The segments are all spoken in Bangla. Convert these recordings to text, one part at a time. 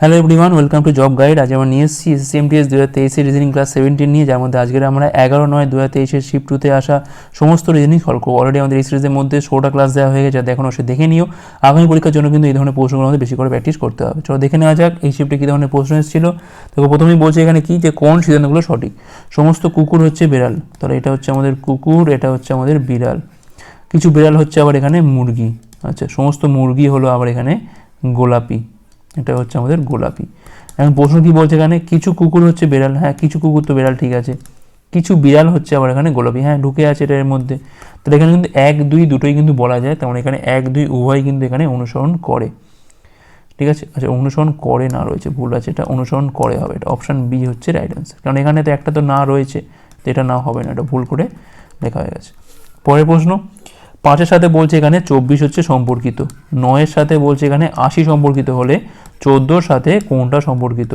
Hello everyone welcome to job guide আজ আমরা নিয়ে এসেছি এসএসসিএমটিএস দু হাজার তেইশের রিজনিং ক্লাস সেভেন্টিন নিয়ে, যার মধ্যে আজকের আমরা এগারো নয় দু হাজার তেইশের শিফট টুতে আসা সমস্ত রিজনিং সলভ করব। অলরেডি আমাদের এই সিরিজের মধ্যে ষোলোটা ক্লাস দেওয়া হয়ে গেছে এখন অবশ্যই দেখে নিও। আগামী পরীক্ষার জন্য কিন্তু এই ধরনের প্রশ্নগুলো আমাদের বেশি করে প্র্যাকটিস করতে হবে। চলো দেখে নেওয়া যাক এই শিফটে কী ধরনের প্রশ্ন এসেছিল। দেখো, প্রথমেই বলছে এখানে কি, যে কোন সিদ্ধান্তগুলো সঠিক? সমস্ত কুকুর হচ্ছে বিড়াল। তাহলে এটা হচ্ছে আমাদের কুকুর, এটা হচ্ছে আমাদের বিড়াল। কিছু বিড়াল হচ্ছে আবার এখানে মুরগি। আচ্ছা সমস্ত মুরগি হলো আবার এখানে গোলাপি। এটা হচ্ছে আমাদের গোলাপি। এখন প্রশ্ন কি বলছে এখানে? কিছু কুকুর হচ্ছে বেড়াল। হ্যাঁ কিছু কুকুর তো বেড়াল, ঠিক আছে। কিছু বিড়াল হচ্ছে আবার এখানে গোলাপি। হ্যাঁ ঢুকে আছে এটার মধ্যে। তাহলে এখানে কিন্তু এক, দুই দুটোই কিন্তু বলা যায়। তেমন এখানে এক, দুই উভয় কিন্তু এখানে অনুসরণ করে। ঠিক আছে? আচ্ছা অনুসরণ করে না রয়েছে, ভুল আছে। এটা অনুসরণ করে হবে। এটা অপশান বি হচ্ছে রাইট অ্যান্সার কারণ এখানে তো একটা তো না রয়েছে। তো এটা না হবে না, এটা ভুল করে লেখা হয়ে গেছে। পরের প্রশ্ন। পাঁচের সাথে বলছে এখানে চব্বিশ হচ্ছে সম্পর্কিত। নয়ের সাথে বলছে এখানে আশি সম্পর্কিত হলে চোদ্দোর সাথে কোনটা সম্পর্কিত?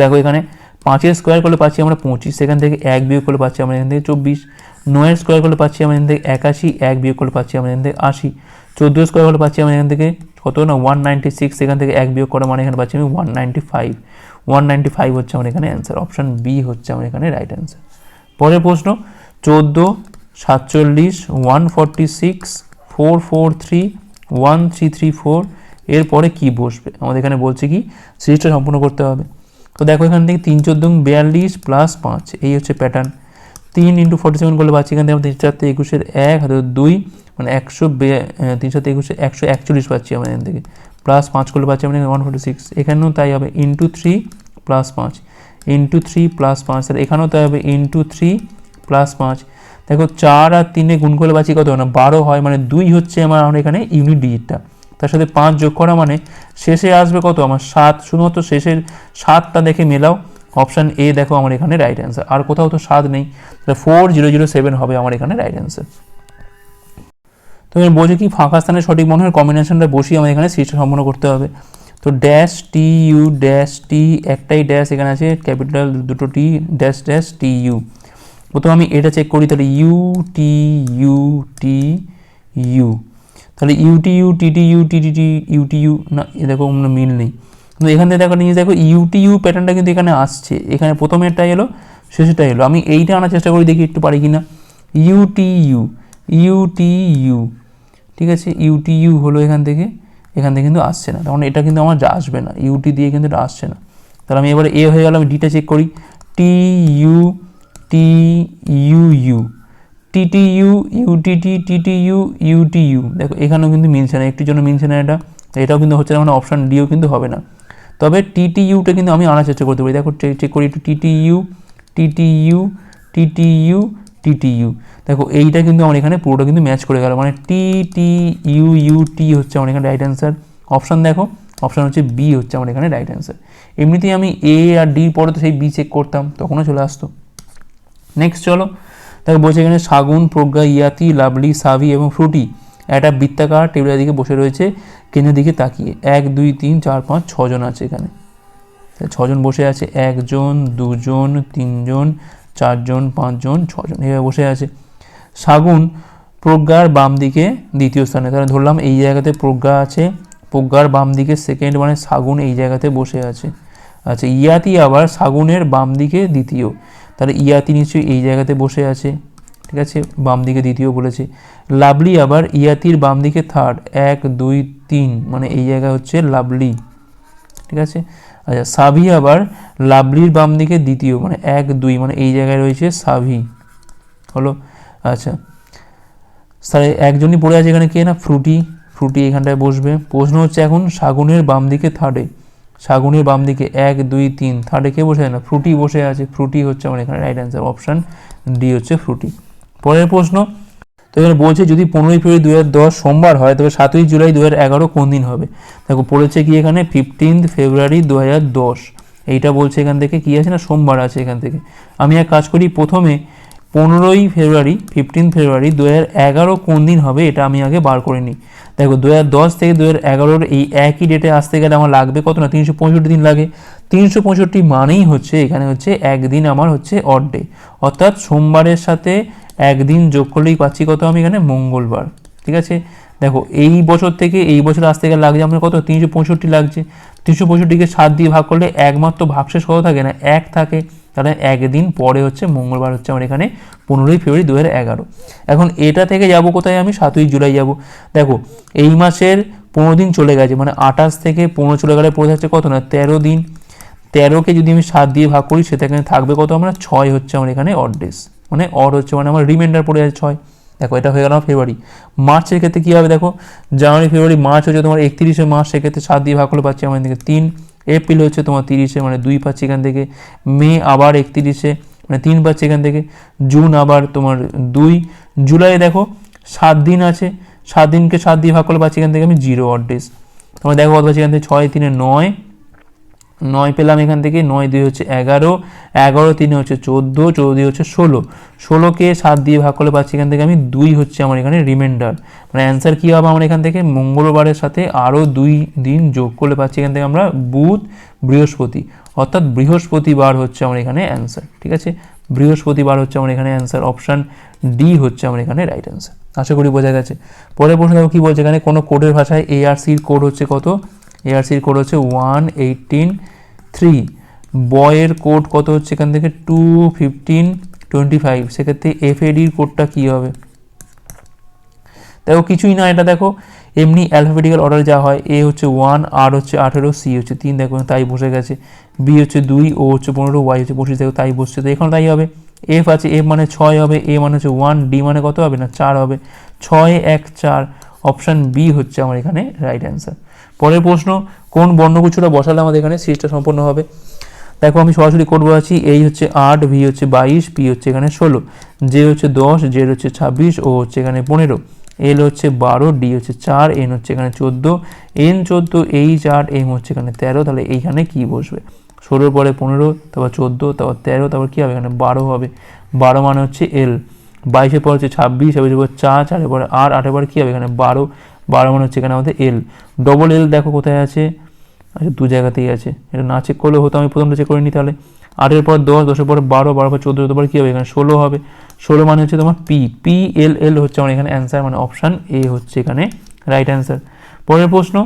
দেখো এখানে পাঁচের স্কোয়ার করলে পাচ্ছি আমরা পঁচিশ, সেখান থেকে এক বিয়োগ করলে পাচ্ছি আমরা এখান থেকে চব্বিশ। নয়ের স্কোয়ার করলে পাচ্ছি আমরা এখান থেকে একাশি, এক বিয়োগ করলে পাচ্ছি আমরা এখান থেকে আশি। চোদ্দ স্কোয়ার করলে পাচ্ছি আমরা এখান থেকে কত না? ওয়ান নাইনটি সিক্স সেখান থেকে এক বিয়োগ করা মানে এখানে পাচ্ছি আমি one ninety five one ninety five হচ্ছে আমার এখানে অ্যান্সার অপশান বি হচ্ছে আমার এখানে রাইট অ্যান্সার পরের প্রশ্ন, চোদ্দ সাতচল্লিশ one forty six four four three one three three four এরপরে কী বসবে? আমাদের এখানে বলছে কি সিরিজটা সম্পূর্ণ করতে হবে। তো দেখো এখান থেকে তিন চোদ্দ বিয়াল্লিশ প্লাস পাঁচ, এই হচ্ছে প্যাটার্ন তিন ইন্টু ফর্টি সেভেন করলে পাচ্ছি এখান থেকে আমরা তিন চারটে একুশের এক, হাতে দুই মানে একশো তিন সাথে একুশে একশো একচল্লিশ পাচ্ছি আমরা এখান থেকে। প্লাস পাঁচ করলে পাচ্ছি আমরা ওয়ান ফোর্টি সিক্স এখানেও তাই হবে ইন্টু থ্রি প্লাস পাঁচ। ইন্টু থ্রি প্লাস পাঁচ আর এখানেও তাই হবে ইন্টু থ্রি প্লাস পাঁচ। দেখো চার আর তিনে গুণ করলে পাচ্ছি কত? না, বারো হয় মানে দুই হচ্ছে আমার আমার এখানে ইউনিট ডিজিটটা তার সাথে পাঁচ যোগ করা মানে শেষে আসবে কত? আমার সাত। শুধুমাত্র শেষের সাতটা দেখে মেলাও। অপশান এ দেখো আমার এখানে রাইট অ্যান্সার আর কোথাও তো সাত নেই। তাহলে ফোর জিরো জিরো সেভেন হবে আমার এখানে রাইট অ্যান্সার তো এবার বলছে কি, ফাঁকা স্থানের সঠিক মনে হয় কম্বিনেশনটা বসিয়ে আমাদের এখানে সিস্টেম সম্পন্ন করতে হবে। তো dash T U dash T একটাই ড্যাশ এখানে আছে ক্যাপিটাল দুটো T dash dash T U প্রথমে আমি এটা চেক করি তাহলে U T U T U তাহলে U T U T T U T T T U T U না দেখো কোনো মিল নেই কিন্তু এখান থেকে দেখো নিয়ে দেখো ইউটি ইউ প্যাটার্নটা কিন্তু এখানে আসছে এখানে প্রথমে প্রথমেরটা এলো শেষেরটা এলো আমি এইটা আনার চেষ্টা করি দেখি একটু পারি কি না ইউটি ইউ ইউটি ইউ ঠিক আছে ইউটি ইউ হলো এখান থেকে এখান থেকে কিন্তু আসছে না তখন এটা কিন্তু আমার আসবে না ইউটি দিয়ে কিন্তু এটা আসছে না তাহলে আমি এবারে এ হয়ে গেল আমি ডিটা চেক করি T U T U U T T U U T T T T U U T U দেখো, এখানেও কিন্তু মিলছে না একটির জন্য মিলছে না এটা, এটাও কিন্তু হচ্ছে না মানে অপশান ডিও কিন্তু হবে না। তবে টিটি ইউটা কিন্তু আমি আনার চেষ্টা করতে পারি। দেখো চেক করি একটু T T U T T U T T U T T U দেখো, এইটা কিন্তু আমার এখানে পুরোটা কিন্তু ম্যাচ করে গেল। মানে টি টি ইউ ইউ টি হচ্ছে আমার এখানে রাইট অ্যান্সার অপশান দেখো অপশান হচ্ছে বি হচ্ছে আমার এখানে রাইট অ্যান্সার এমনিতেই আমি এ আর ডি পরে তো সেই বি চেক করতাম, তখনও চলে আসতো। নেক্সট চলো। দেখো, বলছে এখানে শাগুন, প্রজ্ঞা, ইয়াতি লাভলি সাভি এবং ফ্রুটি। একটা বৃত্তাকার টেবিলের দিকে বসে রয়েছে। কেন্দ্রের দিকে তাকিয়ে। এক, দুই, তিন, চার, পাঁচ, ছজন আছে এখানে। ছজন বসে আছে। একজন, দুজন, তিনজন, চারজন, পাঁচজন, ছজন এভাবে বসে আছে। শাগুন প্রজ্ঞার বাম দিকে দ্বিতীয় স্থানে। তাহলে ধরলাম এই জায়গাতে প্রজ্ঞা আছে। প্রজ্ঞার বাম দিকে সেকেন্ড মানে শাগুন এই জায়গাতে বসে আছে। আচ্ছা ইয়াতি আবার শাগুনের বাম দিকে দ্বিতীয়। তাহলে ইয়াতি নিশ্চয়ই এই জায়গাতে বসে আছে, ঠিক আছে? বাম দিকে দ্বিতীয় বলেছে। লাভলি আবার ইয়াতির বাম দিকে থার্ড এক, দুই, তিন মানে এই জায়গা হচ্ছে লাভলি ঠিক আছে? আচ্ছা সাভি আবার লাভলির বাম দিকে দ্বিতীয় মানে এক, দুই মানে এই জায়গায় রয়েছে সাভি, হলো? আচ্ছা তাহলে একজনই পড়ে আছে এখানে কে না? ফ্রুটি ফ্রুটি এখানটায় বসবে। প্রশ্ন হচ্ছে এখন শাগুনের বাম দিকে থার্ডে শাগুনের বাম দিকে এক, দুই, তিন। থার্ডে কে বসে না, ফ্রুটি বসে আছে। ফ্রুটি হচ্ছে আমার এখানে রাইট অ্যান্সার অপশান ডি হচ্ছে ফ্রুটি। পরের প্রশ্ন, তো এখানে বলছে যদি পনেরোই ফেব্রুয়ারি দু হাজার দশ সোমবার হয়, তবে সাতই জুলাই দু হাজার এগারো কোন দিন হবে? দেখো, পড়েছে কি এখানে? ফিফটিন্থ ফেব্রুয়ারি দু হাজার দশ। এইটা বলছে এখান থেকে কি আছে? না, সোমবার আছে এখান থেকে। আমি এক কাজ করি, প্রথমে পনেরোই ফেব্রুয়ারি ফিফটিন ফেব্রুয়ারি দু হাজার এগারো কোন দিন হবে? এটা আমি আগে বার করে নিই। দেখো দু দশ থেকে দু এগারোর এই একই ডেটে আসতে গেলে আমার লাগবে কত না? তিনশো পঁয়ষট্টি দিন লাগে। তিনশো পঁয়ষট্টি মানেই হচ্ছে এখানে হচ্ছে একদিন আমার হচ্ছে অড ডে অর্থাৎ সোমবারের সাথে একদিন যোগ করলেই পাচ্ছি কত আমি এখানে? মঙ্গলবার। ঠিক আছে? দেখো এই বছর থেকে এই বছর আসতে গেলে লাগছে আমার কত? তিনশো পঁয়ষট্টি লাগছে। তিনশো পঁয়ষট্টিকে সাত দিয়ে ভাগ করলে একমাত্র ভাগশেষ কত থাকে না? এক থাকে। তাহলে একদিন পরে হচ্ছে মঙ্গলবার হচ্ছে আমার এখানে পনেরোই ফেব্রুয়ারি দু এগারো। এখন এটা থেকে যাব কোথায় আমি? সাতই জুলাই যাব। দেখো, এই মাসের পনেরো দিন চলে গেছে মানে আঠাশ থেকে পনেরো চলে গেলে পড়ে থাকছে কত না? তেরো দিন। তেরোকে যদি আমি সাত দিয়ে ভাগ করি, সেটা এখানে থাকবে কত আমরা? ছয় হচ্ছে আমার এখানে অড ডেস মানে অড হচ্ছে মানে আমার রিমাইন্ডার পড়ে যাচ্ছে ছয়। দেখো, এটা হয়ে গেল ফেব্রুয়ারি। মার্চের ক্ষেত্রে কী হবে দেখো? জানুয়ারি, ফেব্রুয়ারি, মার্চ হচ্ছে তোমার একত্রিশে মার্চ, সেক্ষেত্রে সাত দিয়ে ভাগ করলে পাচ্ছি আমার থেকে তিন। এপ্রিল হচ্ছে তোমার তিরিশে মানে দুই পাচ্ছি এখান থেকে। মে আবার একত্রিশে মানে তিন পাচ্ছি এখান থেকে। জুন আবার তোমার দুই। জুলাই দেখো, সাত দিন আছে। সাত দিনকে সাত দিয়ে ভাগ করলে পাচ্ছি এখান থেকে আমি জিরো অড ডেজ তোমার দেখো কত পাচ্ছি এখান থেকে? ছয় তিনে নয়। নয় পেলাম এখান থেকে, নয় দুই হচ্ছে এগারো এগারো তিনে হচ্ছে চোদ্দ চোদ্দ দুই হচ্ছে ষোলো। ষোলোকে সাত দিয়ে ভাগ করলে পাচ্ছি এখান থেকে আমি দুই হচ্ছে আমার এখানে রিমাইন্ডার মানে অ্যান্সার কী হবে আমার এখান থেকে? মঙ্গলবারের সাথে আরও দুই দিন যোগ করলে পাচ্ছি এখান থেকে আমরা বুধ, বৃহস্পতি। অর্থাৎ বৃহস্পতিবার হচ্ছে আমার এখানে অ্যান্সার ঠিক আছে? বৃহস্পতিবার হচ্ছে আমার এখানে অ্যান্সার অপশান ডি হচ্ছে আমার এখানে রাইট অ্যান্সার আশা করি বোঝা গেছে। পরের প্রশ্ন দেখো কী বলছে এখানে? কোনো কোডের ভাষায় এআরসির কোড হচ্ছে কত? এআরসির কোড হচ্ছে ওয়ান এইটিন থ্রি বয়ের কোড কত হচ্ছে এখান থেকে? টু ফিফটিন টোয়েন্টি ফাইভ সেক্ষেত্রে এফএডির কোডটা কী হবে? দেখো, কিছুই না, এটা দেখো, এমনি অ্যালফাবেটিক্যাল অর্ডার যা হয় এ হচ্ছে ওয়ান আর হচ্ছে আঠেরো সি হচ্ছে তিন, দেখো, তাই বসে গেছে। বি হচ্ছে দুই ও হচ্ছে পনেরো ওয়াই হচ্ছে পঁচিশ, দেখো, তাই বসছে। তো এখানে তাই হবে। এফ আছে এফ মানে ছয় হবে এ মানে হচ্ছে ওয়ান ডি মানে কত হবে না? চার হবে। ছয়, এক, চার। অপশান বি হচ্ছে আমার এখানে রাইট অ্যান্সার পরের প্রশ্ন, কোন বর্ণগুচ্ছটা বসালে আমাদের এখানে সিরিজটা সম্পূর্ণ হবে? দেখো আমি সরাসরি কোড বসাচ্ছি এই হচ্ছে আট ভি হচ্ছে বাইশ পি হচ্ছে এখানে ষোলো জে হচ্ছে দশ জেড হচ্ছে ছাব্বিশ ও হচ্ছে এখানে পনেরো এল হচ্ছে বারো ডি হচ্ছে চার এন হচ্ছে এখানে চোদ্দ এন চোদ্দ এইচ আট এম হচ্ছে এখানে তেরো, তাহলে এইখানে কি বসবে? ষোলোর পরে পনেরো, তারপর চোদ্দ, তারপর তেরো, তারপর কী হবে? এখানে বারো হবে। বারো মানে হচ্ছে এল বাইশের পর হচ্ছে ছাব্বিশ, ছাব্বিশের পর চার, চারের পরে আর আটের পরে কী হবে? এখানে বারো বারো মানে হচ্ছে এখানে আমাদের এল ডবল এল দেখো কোথায় আছে? আচ্ছা দু জায়গাতেই আছে। এটা না চেক করলে হতো, আমি প্রথমটা চেক করে নিই তাহলে। আটের পর দশ, দশের পরে বারো বারো পর চোদ্দ পর কী হবে? এখানে ষোলো হবে। ষোলো মানে হচ্ছে তোমার পি পি এল এল হচ্ছে আমার এখানে অ্যান্সার মানে অপশান এ হচ্ছে এখানে রাইট অ্যান্সার পরের প্রশ্ন,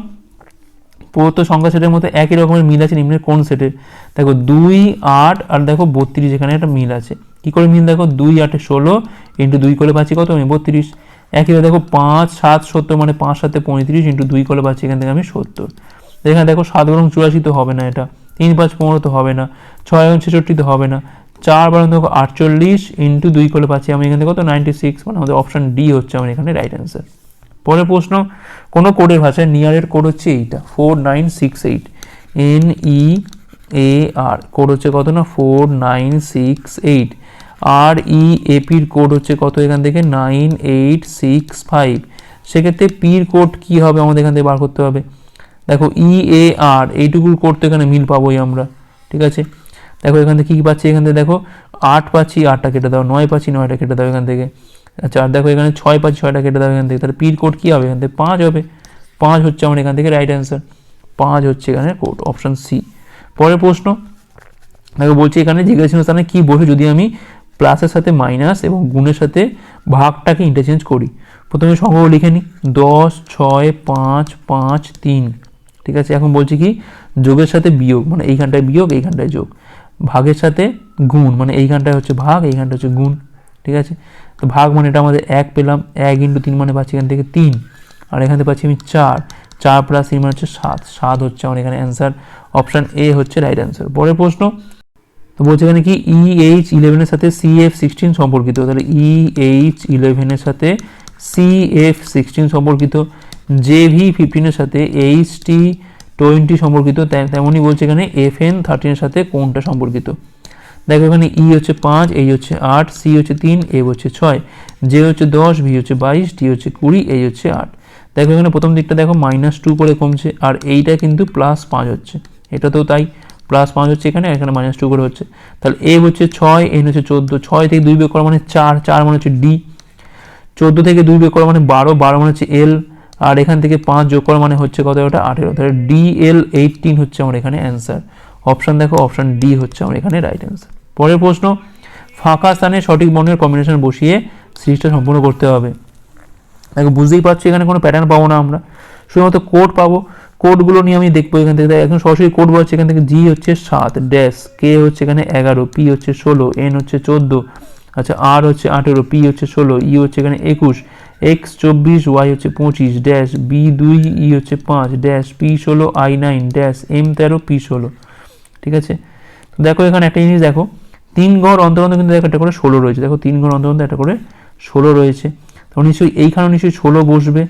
প্রদত্ত সংখ্যা সেটের মধ্যে একই রকমের মিল আছে নিম্নের কোন সেটের? দেখো, দুই, আট আর দেখো বত্রিশ, এখানে একটা মিল আছে। কী করে মিল? দেখো, দুই, আটে ষোলো, ইন্টু দুই করে পাচ্ছি কত? আমি বত্রিশ। একইভাবে দেখো পাঁচ, সাত, সত্তর মানে পাঁচ, সাতে পঁয়ত্রিশ ইন্টু দুই করে পাচ্ছি এখান থেকে আমি সত্তর। এখানে দেখো সাত বরং চুরাশি তো হবে না এটা। তিন, পাঁচ, পনেরো তো হবে না। ছয় এবং ছেষট্টি তো হবে না। চার বারো দেখো আটচল্লিশ ইন্টু দুই করে পাচ্ছি আমি এখান থেকে কত? নাইনটি সিক্স মানে আমাদের অপশান ডি হচ্ছে আমার এখানে রাইট অ্যান্সার পরের প্রশ্ন, কোনো কোডের ভাষায় নিয়ারের কোড হচ্ছে এইটা? Four nine six eight N E A R code হচ্ছে কত না? Four nine six eight R E এপির code হচ্ছে কত এখান থেকে? নাইন এইট সিক্স ফাইভ সেক্ষেত্রে পির কোড কী হবে? আমাদের এখান থেকে বার করতে হবে। দেখো ই এ আর এইটুকুর কোড তো এখানে মিল পাবোই আমরা, ঠিক আছে? দেখো, এখান থেকে কী পাচ্ছি? এখান থেকে দেখো, আট পাচ্ছি, আটটা কেটে দাও। নয় পাচ্ছি, নয়টা কেটে দাও এখান থেকে। আচ্ছা আর দেখো, এখানে ছয় পাচ্ছি, ছয়টা কেটে দাও এখান থেকে। তাহলে পির কোড কী হবে? এখান থেকে পাঁচ হবে। পাঁচ হচ্ছে আমার এখান থেকে রাইট অ্যান্সার পাঁচ হচ্ছে এখানে কোড অপশান সি পরের প্রশ্ন, দেখো, বলছি এখানে জিজ্ঞাসা স্থানে কী বসে যদি আমি প্লাসের সাথে মাইনাস এবং গুণের সাথে ভাগটাকে ইন্টারচেঞ্জ করি। প্রথমে সংখ্যাগুলো লিখে নিই। দশ, ছয়, পাঁচ পাঁচ, তিন। ঠিক আছে? এখন বলছি কি? যোগের সাথে বিয়োগ মানে এইখানটায় বিয়োগ, এইখানটায় যোগ। ভাগের সাথে গুণ মানে এইখানটায় হচ্ছে ভাগ এইখানটা হচ্ছে গুণ। ঠিক আছে? তো ভাগ মানে এটা আমাদের এক পেলাম, এক ইন্টু তিন মানে পাচ্ছি এখান থেকে তিন। আর এখান থেকে পাচ্ছি আমি চার। চার প্লাস তিন মানে হচ্ছে সাত। সাত হচ্ছে আমার এখানে অ্যান্সার অপশান এ হচ্ছে রাইট অ্যান্সার পরের প্রশ্ন তো বলছে এখানে কি ই এইচ ইলেভেনের সাথে সি এফ সিক্সটিন সম্পর্কিত, তাহলে ই এইচ ইলেভেনের সাথে সি এফ সিক্সটিন সম্পর্কিত জে ভি ফিফটিনের সাথে এইচ টি টোয়েন্টি সম্পর্কিত, তে- তেমনই বলছে এখানে এফ এন থার্টিনের সাথে কোনটা সম্পর্কিত। দেখো এখানে ই হচ্ছে পাঁচ এই হচ্ছে আট সি হচ্ছে তিন এ হচ্ছে ছয় জে হচ্ছে দশ ভি হচ্ছে বাইশ টি হচ্ছে কুড়ি এই হচ্ছে আট। দেখো এখানে প্রথম দিকটা দেখো মাইনাস টু করে কমছে, আর এইটা কিন্তু প্লাস পাঁচ হচ্ছে, এটাতেও তাই। প্লাস পাঁচ হচ্ছে এখানে এখানে মাইনাস টু করে হচ্ছে। তাহলে এ হচ্ছে ছয় এন হচ্ছে চোদ্দ। ছয় থেকে দুই বিয়োগ করা মানে চার চার মানে হচ্ছে ডি চোদ্দ থেকে দুই বিয়োগ করা মানে বারো বারো মানে হচ্ছে এল আর এখান থেকে পাঁচ যোগ করা মানে হচ্ছে কত ওটা আঠেরো। তাহলে ডি এল এইটিন হচ্ছে আমার এখানে অ্যান্সার অপশান দেখো অপশান ডি হচ্ছে আমার এখানে রাইট অ্যান্সার পরের প্রশ্ন, ফাঁকা স্থানে সঠিক বর্ণের কম্বিনেশন বসিয়ে সিরিজটা সম্পূর্ণ করতে হবে। দেখো, বুঝতেই পারছি এখানে কোনো প্যাটার্ন পাবো না আমরা। শুধুমাত্র কোড পাবো। কোডগুলো নিয়ে আমি দেখব এখান থেকে। এখন সরাসরি কোড বলছে এখান থেকে জি হচ্ছে সাত, ড্যাশ কে হচ্ছে এখানে এগারো পি হচ্ছে ষোলো এন হচ্ছে চোদ্দ আচ্ছা আর হচ্ছে আঠেরো পি হচ্ছে ষোলো ই হচ্ছে এখানে একুশ এক্স চব্বিশ ওয়াই হচ্ছে পঁচিশ, ড্যাশ বি দুই ই হচ্ছে পাঁচ, ড্যাশ পি ষোলো আই নাইন ড্যাশ এম তেরো পি ষোলো, ঠিক আছে? তো দেখো এখানে একটা জিনিস দেখো, তিন ঘর অন্তর অন্তর কিন্তু দেখো একটা করে ষোলো রয়েছে। দেখো তিন ঘর অন্তর অন্তর একটা করে ষোলো রয়েছে। তো নিশ্চয়ই এইখানেও নিশ্চয়ই ষোলো বসবে।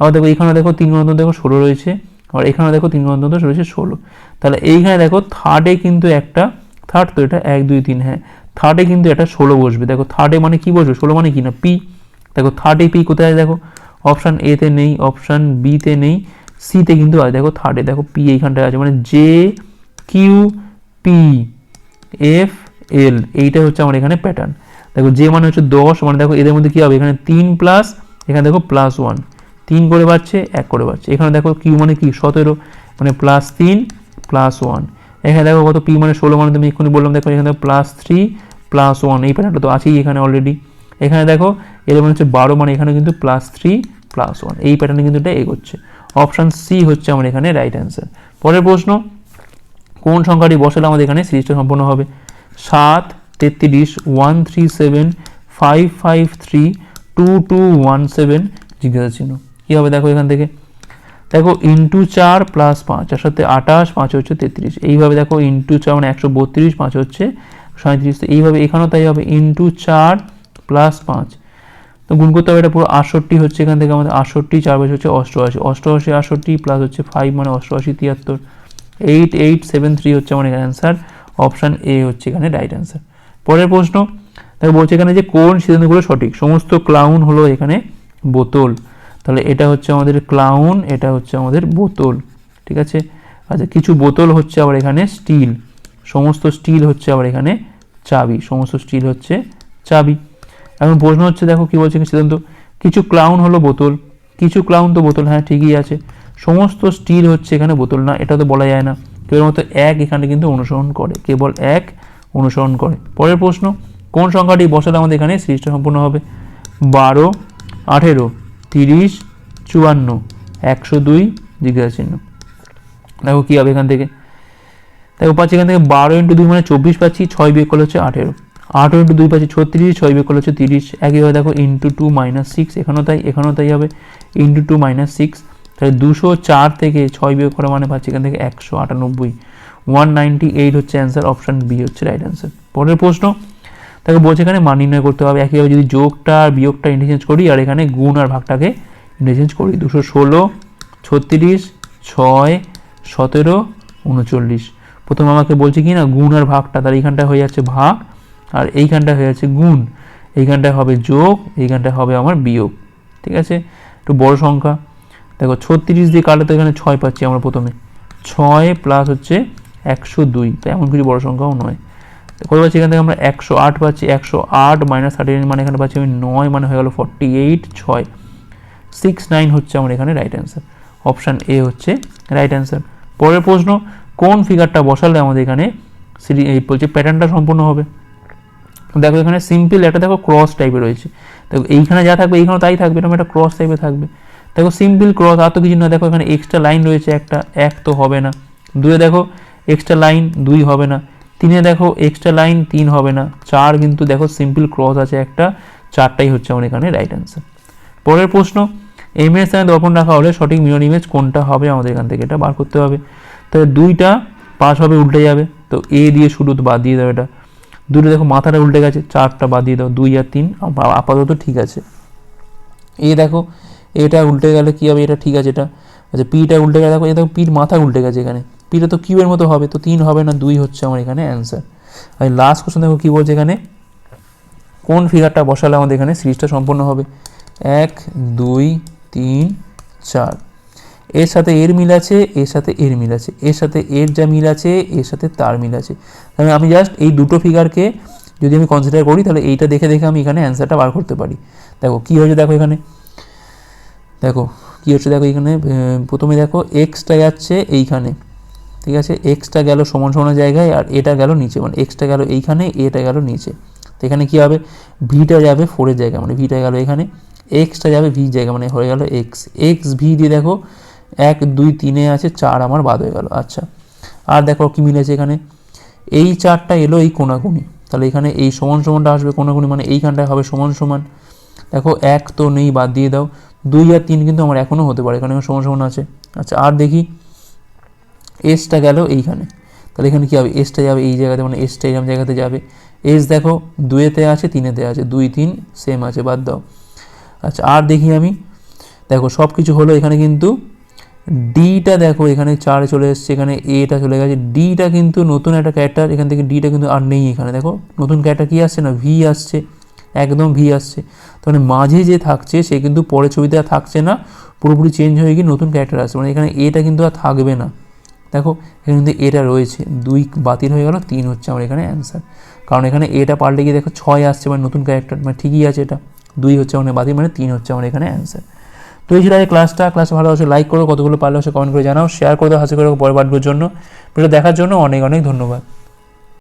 আবার দেখো এইখানে দেখো তিন ঘর অন্তর দেখো ষোলো রয়েছে। আর এখানে দেখো তিন অন্তর রয়েছে ষোলো। তাহলে এইখানে দেখো থার্ডে কিন্তু একটা থার্ড তো এটা এক, দুই, তিন হ্যাঁ। থার্ডে কিন্তু একটা ষোলো বসবে। দেখো থার্ডে মানে কি বসবে? ষোলো মানে কি না? পি দেখো থার্ডে পি কোথায় দেখো? অপশান এতে নেই অপশান বিতে নেই সিতে কিন্তু আছে। দেখো থার্ডে দেখো পি এইখানটায় আছে। মানে J Q P F L এইটা হচ্ছে আমার এখানে প্যাটার্ন দেখো যে মানে হচ্ছে দশ মানে দেখো এদের মধ্যে কী হবে? এখানে তিন প্লাস এখানে দেখো প্লাস ওয়ান তিন করে বাড়ছে, এক করে বাড়ছে। এখানে দেখো কিউ মানে কি? সতেরো মানে প্লাস তিন প্লাস ওয়ান এখানে দেখো কত পি মানে ষোলো মানে তুমি এক্ষুনি বললাম, দেখো এখানে প্লাস থ্রি প্লাস ওয়ান এই প্যাটার্নটা তো আছেই এখানে অলরেডি এখানে দেখো এদের মানে হচ্ছে বারো মানে এখানে কিন্তু প্লাস থ্রি প্লাস ওয়ান এই প্যাটার্নে কিন্তু এটা এগোচ্ছে। অপশান সি হচ্ছে আমার এখানে রাইট অ্যান্সার পরের প্রশ্ন, কোন সংখ্যাটি বসালে আমাদের এখানে সিরিজটা সম্পূর্ণ হবে? সাত, তেত্রিশ one three seven five five three two two one seven জিজ্ঞাসা চিহ্ন। কী হবে দেখো এখান থেকে? দেখো ইন্টু চার প্লাস পাঁচ তার সাথে আঠাশ, পাঁচ হচ্ছে তেত্রিশ। এইভাবে দেখো ইন্টু চার মানে একশো বত্রিশ, পাঁচ হচ্ছে সাঁত্রিশ তো এইভাবে এখানেও তাই হবে ইন্টু চার প্লাস পাঁচ। তো গুণ করতে হবে এটা পুরো আটষট্টি হচ্ছে এখান থেকে আমাদের আটষট্টি, চার বছর হচ্ছে অষ্টআশি। অষ্টআশি, আটষট্টি প্লাস হচ্ছে ফাইভ মানে অষ্টআশি, তিয়াত্তর। এইট এইট সেভেন থ্রি হচ্ছে আমার এখানে অ্যান্সার অপশান এ হচ্ছে এখানে রাইট অ্যান্সার পরের প্রশ্ন, দেখো বলছে এখানে যে কোন সিদ্ধান্তগুলো সঠিক। সমস্ত ক্লাউন হলো এখানে বোতল। তাহলে এটা হচ্ছে আমাদের ক্লাউন এটা হচ্ছে আমাদের বোতল, ঠিক আছে? আচ্ছা কিছু বোতল হচ্ছে আবার এখানে স্টিল সমস্ত স্টিল হচ্ছে আবার এখানে চাবি, সমস্ত স্টিল হচ্ছে চাবি। এখন প্রশ্ন হচ্ছে, দেখো কি বলছে সিদ্ধান্ত, কিছু ক্লাউন হলো বোতল, কিছু ক্লাউন তো বোতল হ্যাঁ ঠিকই আছে। সমস্ত স্টিল হচ্ছে এখানে বোতল না, এটা তো বলা যায় না। কেবলমাত্র এক এখানে কিন্তু অনুসরণ করে, কেবল এক অনুসরণ করে। পরের প্রশ্ন, কোন সংখ্যাটি বসালে আমাদের এখানে সিরিজটা সম্পূর্ণ হবে? বারো, আঠেরো তিরিশ, চুয়ান্ন, একশো দুই জিজ্ঞাসা চিহ্ন। দেখো কী হবে এখান থেকে। দেখো পাচ্ছি এখান থেকে বারো ইন্টু দুই মানে চব্বিশ পাচ্ছি, ছয় বিয়োগ করলে হচ্ছে আঠেরো। আঠেরো ইন্টু দুই পাচ্ছি ছত্রিশ, ছয় বিয়োগ করলে হচ্ছে তিরিশ। একইভাবে দেখো ইন্টু টু মাইনাস সিক্স এখানেও তাই এখানেও তাই হবে। ইন্টু টু মাইনাস সিক্স তাহলে দুশো চার থেকে ছয় বিয়োগ করা মানে পাচ্ছি এখান থেকে একশো আটানব্বই। ওয়ান নাইনটি এইট হচ্ছে অ্যান্সার অপশান বি হচ্ছে রাইট অ্যান্সার পরের প্রশ্ন তাকে বলছে এখানে মান নির্ণয় করতে হবে। একইভাবে যদি যোগটা আর বিয়োগটা ইন্টারচেঞ্জ করি, আর এখানে গুণ আর ভাগটাকে ইন্টারচেঞ্জ করি, দুশো ষোলো, ছত্রিশ, ছয়, সতেরো, উনচল্লিশ। প্রথমে আমাকে বলছে কি না, গুণ আর ভাগটা তার এইখানটা হয়ে যাচ্ছে ভাগ, আর এইখানটা হয়ে যাচ্ছে গুণ। এইখানটা হবে যোগ এইখানটা হবে আমার বিয়োগ। ঠিক আছে? একটু বড় সংখ্যা। দেখো, ছত্রিশ দিয়ে কাটলে তো এখানে ছয় পাচ্ছি আমরা প্রথমে। ছয় প্লাস হচ্ছে একশো দুই। তো এমন কিছু বড় সংখ্যাও নয়। কত পাচ্ছি? এখান থেকে আমরা একশো আট পাচ্ছি, একশো আট মাইনাস থার্টি নাইন মানে এখানে পাচ্ছি আমি নয় মানে হয়ে গেল ফর্টি এইট ছয়। সিক্স নাইন হচ্ছে আমার এখানে রাইট অ্যান্সার অপশান এ হচ্ছে রাইট অ্যান্সার পরের প্রশ্ন, কোন ফিগারটা বসালে আমাদের এখানে সিরি এই বলছে প্যাটার্নটা সম্পূর্ণ হবে? দেখো এখানে সিম্পল একটা দেখো ক্রস টাইপের রয়েছে। দেখো এইখানে যা থাকবে এইখানে তাই থাকবে, এরকম একটা ক্রস টাইপের থাকবে। দেখো সিম্পল ক্রস আর তো কিছু না, দেখো এখানে এক্সট্রা লাইন রয়েছে একটা, এক তো হবে না। দুয়ে দেখো এক্সট্রা লাইন দুই হবে না। তিনে দেখো এক্সট্রা লাইন তিন হবে না, চার কিন্তু দেখো সিম্পল ক্রস আছে একটা, চারটাই হচ্ছে আমার এখানে রাইট অ্যান্সার পরের প্রশ্ন এম এর স্থানে দর্পণ রাখা হলে সঠিক মিরর ইমেজ কোনটা হবে আমাদের এখান থেকে এটা বার করতে হবে। তাহলে দুইটা পাশ হবে উল্টে যাবে, তো এ দিয়ে শুরু বাদ দিয়ে দাও এটা। দুটো দেখো মাথাটা উল্টে গেছে, চারটা বাদ দিয়ে দাও, দুই আর তিন, আপ- আপাতত ঠিক আছে। এ দেখো, এটা উল্টে গেলে কী হবে, এটা ঠিক আছে, এটা। আচ্ছা পিটা উল্টে গেলে দেখো, এ দেখো পির মাথা উল্টে গেছে এখানে। পিটা তো কিউয়ের মতো হবে, তো তিন হবে না দুই হচ্ছে আমার এখানে অ্যান্সার আর লাস্ট কোশ্চেন দেখো কী বলছে এখানে? কোন ফিগারটা বসালে আমাদের এখানে সিরিজটা সম্পূর্ণ হবে? এক, দুই, তিন, চার। এর সাথে এর মিল আছে, এর সাথে এর মিল আছে। এর সাথে এর যা মিল আছে, এর সাথে তার মিল আছে। তাহলে আমি জাস্ট এই দুটো ফিগারকে যদি আমি কনসিডার করি, তাহলে এইটা দেখে দেখে আমি এখানে অ্যান্সারটা বার করতে পারি। দেখো, কী হয়েছে দেখো এখানে? দেখো, কী হচ্ছে দেখো এখানে? প্রথমে দেখো এক্সটা যাচ্ছে এইখানে। ঠিক আছে? এক্সটা গেল সমান সমান জায়গায় আর এটা গেল নিচে। মানে এক্সটা গেল এইখানে এটা গেল নিচে। তো এখানে কী হবে? ভিটা যাবে ফোরের জায়গায়। মানে ভিটা গেল এখানে এক্সটা যাবে ভি জায়গা মানে হয়ে গেল এক্স এক্স ভি দিয়ে দেখো, এক, দুই, তিনে আছে, চার আমার বাদ হয়ে গেল। আচ্ছা। আর দেখো কি মিলেছে এখানে? এই চারটা এলো এই কোনাকুনি। তাহলে এখানে এই সমান সমানটা আসবে কোনাকুনি মানে এইখানটায় হবে সমান সমান। দেখো, এক তো নেই, বাদ দিয়ে দাও। দুই আর তিন কিন্তু আমার এখনও হতে পারে এখানে সমান সমান আছে। আচ্ছা আর দেখি। এসটা গেল এইখানে। তাহলে এখানে কী হবে? এসটা যাবে এই জায়গাতে মানে এসটা এরকম জায়গাতে যাবে। এস দেখো, দুয়েতে আছে, তিনেতে আছে। দুই, তিন সেম আছে, বাদ দাও। আচ্ছা আর দেখি আমি। দেখো সব কিছু হলো এখানে কিন্তু ডিটা দেখো, এখানে চারে চলে এসছে, এখানে এটা চলে গেছে। ডিটা কিন্তু নতুন একটা ক্যারেক্টার এখান থেকে ডিটা কিন্তু আর নেই এখানে। দেখো, নতুন ক্যারেক্টার কী আসছে না? ভি আসছে। একদম ভি আসছে। তাহলে মাঝে যে থাকছে, সে কিন্তু পরের ছবিতে আর থাকছে না। পুরোপুরি চেঞ্জ হয়ে গিয়ে নতুন ক্যারেক্টার আসছে। মানে এখানে এটা কিন্তু আর থাকবে না। দেখো, এখানে কিন্তু এটা রয়েছে, দুই বাতিল হয়ে গেল, তিন হচ্ছে আমার এখানে অ্যান্সার কারণ এখানে এটা পাল্টে গিয়ে দেখো ছয় আসছে মানে নতুন ক্যারেক্টার মানে ঠিকই আছে এটা। দুই হচ্ছে আমার বাতিল মানে তিন হচ্ছে আমার এখানে অ্যান্সার তো এই ছিল ক্লাসটা ক্লাস ভালো আছে লাইক করো, কতগুলো পারলে হচ্ছে কমেন্ট করে জানাও। শেয়ার করে দাও, হাসি করে পরের বাড়ির জন্য। ভিডিও দেখার জন্য অনেক অনেক ধন্যবাদ।